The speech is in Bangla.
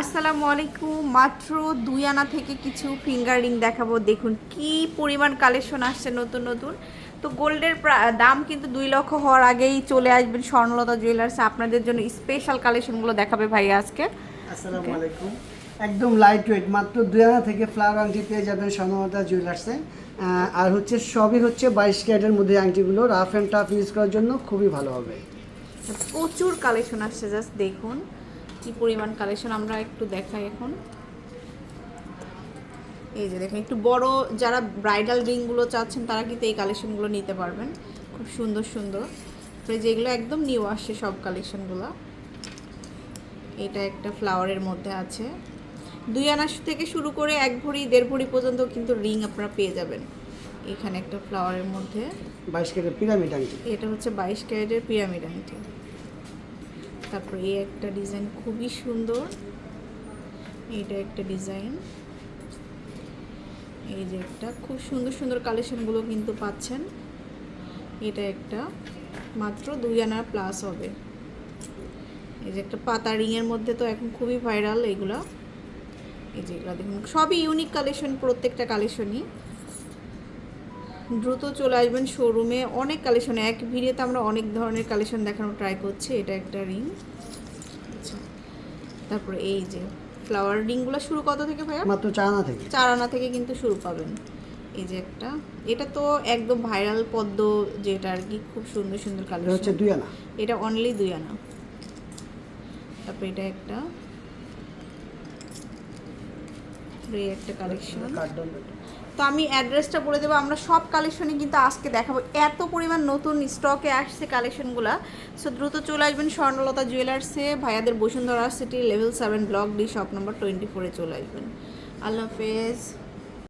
আসসালামু আলাইকুম। মাত্র দুই আনা থেকে কিছু ফিঙ্গার রিং দেখাবো। দেখুন কি পরিমাণ কালেকশন আসছে নতুন নতুন। তো গোল্ডের দাম কিন্তু দুই লক্ষ হওয়ার আগেই চলে আসবেন স্বর্ণলতা জুয়েলার্স আপনাদের জন্য স্পেশাল কালেকশনগুলো দেখাবে ভাই আজকে। আসসালামু আলাইকুম। একদম লাইট ওয়েট মাত্র দুই আনা থেকে ফ্লাওয়ার আংটি পেয়ে যাবেন স্বর্ণলতা জুয়েলার্সে আর হচ্ছে সবই হচ্ছে বাইশ ক্যারেটের মধ্যে আংটিগুলো। রাফ অ্যান্ড টাফ ইউজ করার জন্য খুবই ভালো হবে। প্রচুর কালেকশন আসছে জাস্ট দেখুন। কি পরিমাণ কালেকশন আমরা একটু দেখাই এখন। এই যে দেখেন একটু বড় যারা ব্রাইডাল রিংগুলো চাচ্ছেন তারা কিন্তু এই কালেকশনগুলো নিতে পারবেন। খুব সুন্দর সুন্দর। তো যেগুলো একদম নিউ আসছে সব কালেকশনগুলো এটা একটা ফ্লাওয়ারের মধ্যে আছে। দুই আনাস থেকে শুরু করে এক ভরি দেড় ভরি পর্যন্ত কিন্তু রিং আপনারা পেয়ে যাবেন। এখানে একটা ফ্লাওয়ারের মধ্যে। বাইশ ক্যারেট পিরামিড আংটি। এটা হচ্ছে বাইশ ক্যারেটের পিরামিড আংটি। তারপর এই একটা ডিজাইন খুবই সুন্দর। এইটা একটা ডিজাইন এই যে একটা, খুব সুন্দর সুন্দর কালেকশনগুলো কিন্তু পাচ্ছেন। এটা একটা, মাত্র দুই আনা প্লাস হবে। এই যে একটা পাতা রিংয়ের মধ্যে তো এখন খুবই ভাইরাল এগুলা। এই যে এগুলো দেখুন, সবই ইউনিক কালেকশন প্রত্যেকটা কালেকশনই দ্রুত চলে আসবেন শোরুমে অনেক কালেকশন এক ভিডিওতে আমরা অনেক ধরনের কালেকশন দেখানোর ট্রাই করছি। এটা একটা রিং আচ্ছা তারপরে এই যে ফ্লাওয়ার রিংগুলো শুরু কত থেকে ভাইয়া? মাত্র চার আনা থেকে। চার আনা থেকে কিন্তু শুরু পাবেন। এই যে একটা। এটা তো একদম ভাইরাল পদ্ম যেটা আর কি খুব সুন্দর সুন্দর এটা হচ্ছে দুই আনা। এটা অনলি দুই আনা। তারপরে এটা একটা। এই একটা কালেকশন তো আমি অ্যাড্রেসটা বলে দেবো আমরা সব কালেকশনই কিন্তু আজকে দেখাবো। এত পরিমাণ নতুন স্টকে আসছে কালেকশনগুলো সো দ্রুত চলে আসবেন স্বর্ণলতা জুয়েলার্সে ভাইয়াদের Bashundhara city level seven block D shop number twenty ফোরে চলে আসবেন। আল্লাহ হাফেজ।